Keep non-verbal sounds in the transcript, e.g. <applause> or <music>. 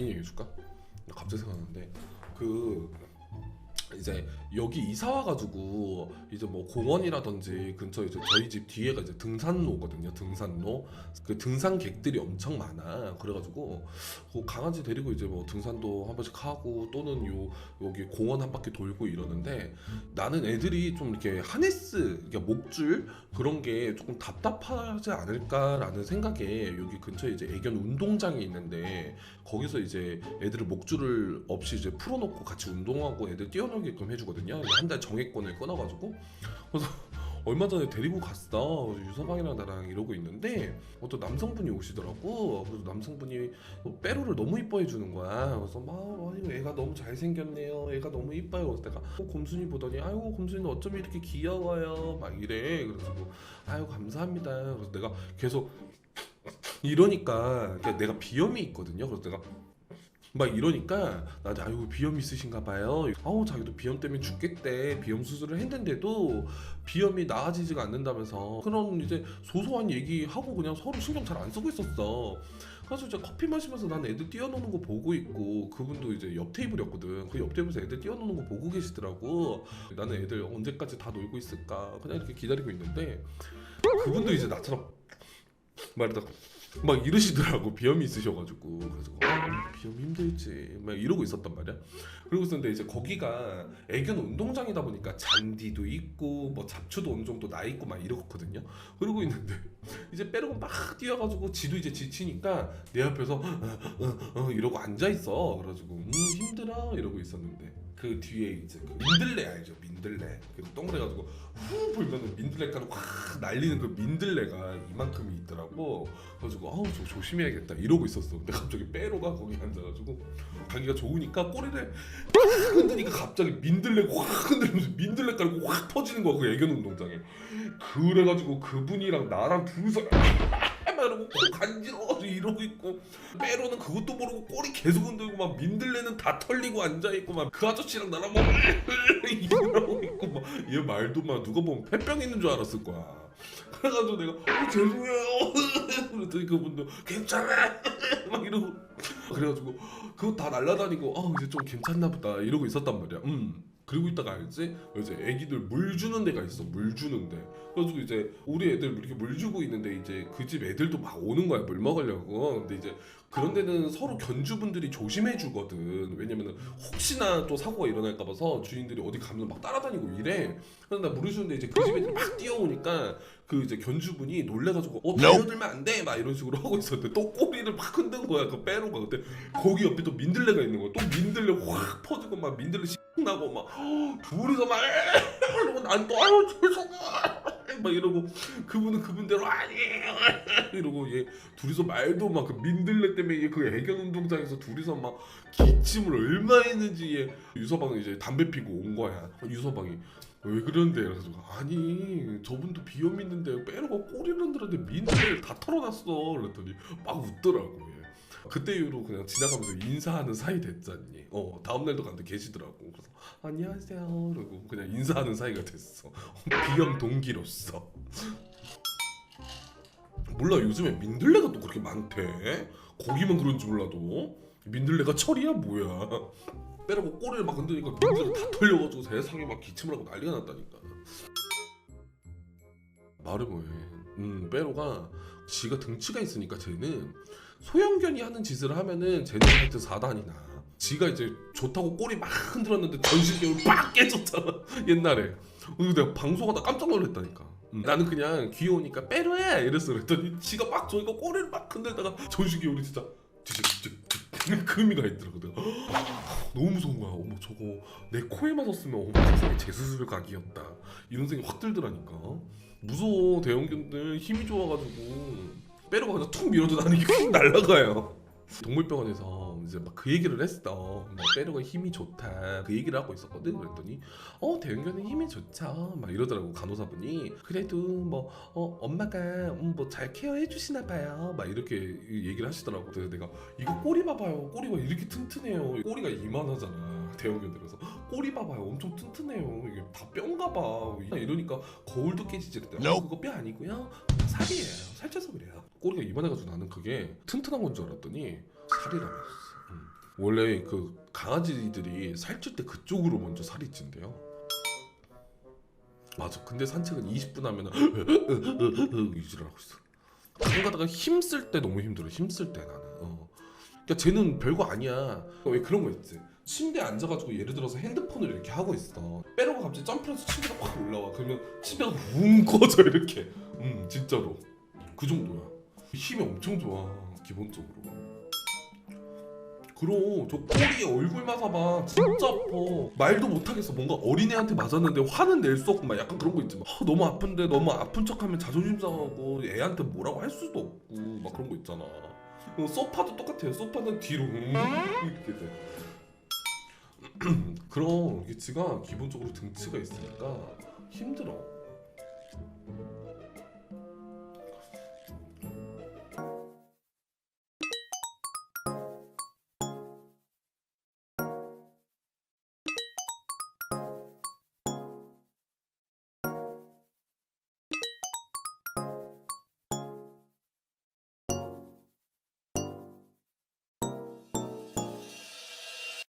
웃긴 얘기 해줄까? 나 갑자기 생각났는데 그 이제 여기 이사 와가지고 이제 뭐 공원이라든지 근처 이제 저희 집 뒤에가 이제 등산로거든요. 등산로 그 등산객들이 엄청 많아. 그래가지고 그 강아지 데리고 이제 뭐 등산도 한 번씩 하고 또는 요 여기 공원 한 바퀴 돌고 이러는데 나는 애들이 좀 이렇게 하네스, 그러니까 목줄 그런 게 조금 답답하지 않을까라는 생각에 여기 근처에 이제 애견 운동장이 있는데 거기서 이제 애들을 목줄을 없이 이제 풀어놓고 같이 운동하고 애들 뛰어놀 게끔 해주거든요. 한 달 정액권을 끊어가지고 그래서 <laughs> 얼마 전에 데리고 갔어. 유서방이랑 나랑 이러고 있는데 어떤 남성분이 오시더라고. 그래서 남성분이 뭐 빼로를 너무 이뻐해 주는 거야. 그래서 막 아니 애가 너무 잘 생겼네요. 애가 너무 이뻐요. 그래서 내가 어, 곰순이 보더니 아이고 곰순이는 어쩜 이렇게 귀여워요. 막 이래. 그래서 아유 감사합니다. 그래서 내가 계속 이러니까 내가 비염이 있거든요. 그래서 내가 막 이러니까 나한테 아유 비염 있으신가 봐요. 아우 자기도 비염 때문에 죽겠대. 비염 수술을 했는데도 비염이 나아지지가 않는다면서 그런 이제 소소한 얘기하고 그냥 서로 신경 잘 안 쓰고 있었어. 그래서 이제 커피 마시면서 난 애들 뛰어노는 거 보고 있고 그분도 이제 옆 테이블이었거든. 그 옆 테이블에서 애들 뛰어노는 거 보고 계시더라고. 나는 애들 언제까지 다 놀고 있을까 그냥 이렇게 기다리고 있는데 그분도 이제 나처럼 말하다가 막 이러시더라고. 비염이 있으셔가지고. 그래서 아, 비염 힘들지. 막 이러고 있었단 말이야. 그리고 있었는데 이제 거기가 애견 운동장이다 보니까 잔디도 있고 뭐 잡초도 어느 정도 나 있고 막 이러거든요. 그러고 있는데 <laughs> 이제 빼르고 막 뛰어가지고 지도 이제 지치니까 내 앞에서 어, 어, 어, 이러고 앉아 있어. 그래가지고 음 힘들어. 이러고 있었는데 그 뒤에 이제 그 민들레 알죠? 민들레. 그래서 동그래 가지고 후 불면은 민들레 가루 확 날리는 그 민들레가 이만큼이 있더라고. 그래가지고 아우 저 조심해야겠다. 이러고 있었어. 근데 갑자기 빼로가 거기 앉아가지고 가기가 좋으니까 꼬리를 확 흔드니까 갑자기 민들레 확 흔들면서 민들레 가루 확 퍼지는 거야 그 애견 운동장에. 그래가지고 그분이랑 나랑 둘이서 막 이러고 코 간지러워서 이러고 있고 빼로는 그것도 모르고 꼬리 계속 흔들고 막 민들레는 다 털리고 앉아있고 막 그 아저씨랑 나랑 막 <laughs> 이러고 있고 막 얘 말도 막 누가 보면 폐병 있는 줄 알았을 거야. 그래가지고 내가 어, 죄송해요. <laughs> 그랬더니 그분도 괜찮아. <laughs> 막 이러고. 그래가지고 그거 다 날라다니고 아 이제 좀 괜찮나 보다. 이러고 있었단 말이야. 음 그리고 있다가 알지? 이제 애기들 물 주는 데가 있어 물 주는 데. 그래가지고 이제 우리 애들 이렇게 물 주고 있는데 이제 그 집 애들도 막 오는 거야 물 먹으려고. 근데 이제 그런 데는 서로 견주분들이 조심해 주거든. 왜냐면은 혹시나 또 사고가 일어날까 봐서 주인들이 어디 가면 막 따라다니고 이래. 그래서 나 물을 주는데 이제 그 집 애들이 막 뛰어오니까 그 이제 견주분이 놀래가지고 어 달려들면 안 돼. 막 이런 식으로 하고 있었는데 또 꼬리를 막 흔든 거야 그 빼로가. 그때 거기 옆에 또 민들레가 있는 거야. 또 민들레 확 퍼지고 막 민들레 씨 나고 막 둘이서 막 이러고 난또 아유 죄송해 막 이러고 그분은 그분대로 아니에요 이러고 얘 둘이서 말도 막 그 민들레 때문에 얘그 애견 운동장에서 둘이서 막 기침을 얼마 했는지 얘. 유서방이 이제 담배 피고 온 거야. 유서방이 왜 그러는데? 그래서 아니 저분도 비염 있는데 빼로가 꼬리를 흔들었는데 민들레를 다 털어놨어. 그랬더니 막 웃더라고 얘. 그때 이후로 그냥 지나가면서 인사하는 사이 됐잖니. 어 다음날도 갔는데 계시더라고. 그래서 안녕하세요. 그러고 그냥 인사하는 사이가 됐어. <laughs> 비염 동기로서. 몰라 요즘에 민들레가 또 그렇게 많대. 거기만 그런지 몰라도 민들레가 철이야 뭐야. 빼라고 꼬리를 막 흔드니까 민들레 다 털려가지고 세상에 막 기침을 하고 난리가 났다니까. 말해 뭐해. 음 빼로가 지가 등치가 있으니까 쟤는 소형견이 하는 짓을 하면은 쟤는 하여튼 4단이 나. 지가 이제 좋다고 꼬리 막 흔들었는데 전신경을 빡 깨졌잖아 <laughs> 옛날에. 그래서 내가 방송하다 깜짝 놀랐다니까. 음, 나는 그냥 귀여우니까 빼로해 이랬어 그랬더니 지가 막 저기가 꼬리를 막 흔들다가 전신경이 진짜 뒤집뒤집 <laughs> 그 의미가 있더라고 내가 <gasps> 너무 무서운 거야. 어머 저거 내 코에 맞았으면 어머 세상에 재수술 각이었다. 이런 생각이 확 들더라니까. 무서워 대형견들. 힘이 좋아가지고. 빼로가 그냥 툭 밀어도 나는 이게 휙 날아가요 동물병원에서 이제 막 그 얘기를 했어. 막 빼로가 힘이 좋다. 그 얘기를 하고 있었거든 그랬더니. 어 대형견은 힘이 좋죠 막 이러더라고 간호사분이. 그래도 뭐 어, 엄마가 음, 뭐잘 케어해 주시나 봐요. 막 이렇게 얘기를 하시더라고. 그래서 내가 이거 꼬리 봐봐요. 꼬리가 이렇게 튼튼해요. 꼬리가 이만하잖아 대형견들에서. 꼬리 봐봐요. 엄청 튼튼해요. 이게 다 뼈인가 봐. 이러니까 거울도 깨지지 그때. 어, 그거 뼈 아니고요 살이에요 살쪄서 그래요 꼬리가 이만해가지고 나는 그게 튼튼한 건 줄 알았더니 살이라고 했어 음. 원래 그 강아지들이 살찔 때 그쪽으로 먼저 살이 찐대요. 맞아. 근데 산책은 20분 하면은 유지를 하고 있어. 가끔 가다가 힘 쓸 때 너무 힘들어. 힘 쓸 때 나는. 어. 그러니까 쟤는 별거 아니야. 왜 그런 거 있지? 침대에 앉아가지고 예를 들어서 핸드폰을 이렇게 하고 있어. 빼려고 갑자기 점프해서 침대가 확 올라와. 그러면 침대가 웅 꺼져 이렇게. 음 진짜로. 그 정도야. 힘이 엄청 좋아 기본적으로. 그럼 저 꼬리에 얼굴 맞아봐 진짜 아파 말도 못하겠어 뭔가 어린애한테 맞았는데 화는 낼 수 없고 막 약간 그런 거 있지 막 아, 너무 아픈데 너무 아픈 척하면 자존심 상하고 애한테 뭐라고 할 수도 없고 막 그런 거 있잖아 어, 소파도 똑같아요 소파는 뒤로 음, 이렇게 돼 이게 지가 기본적으로 등치가 있으니까 힘들어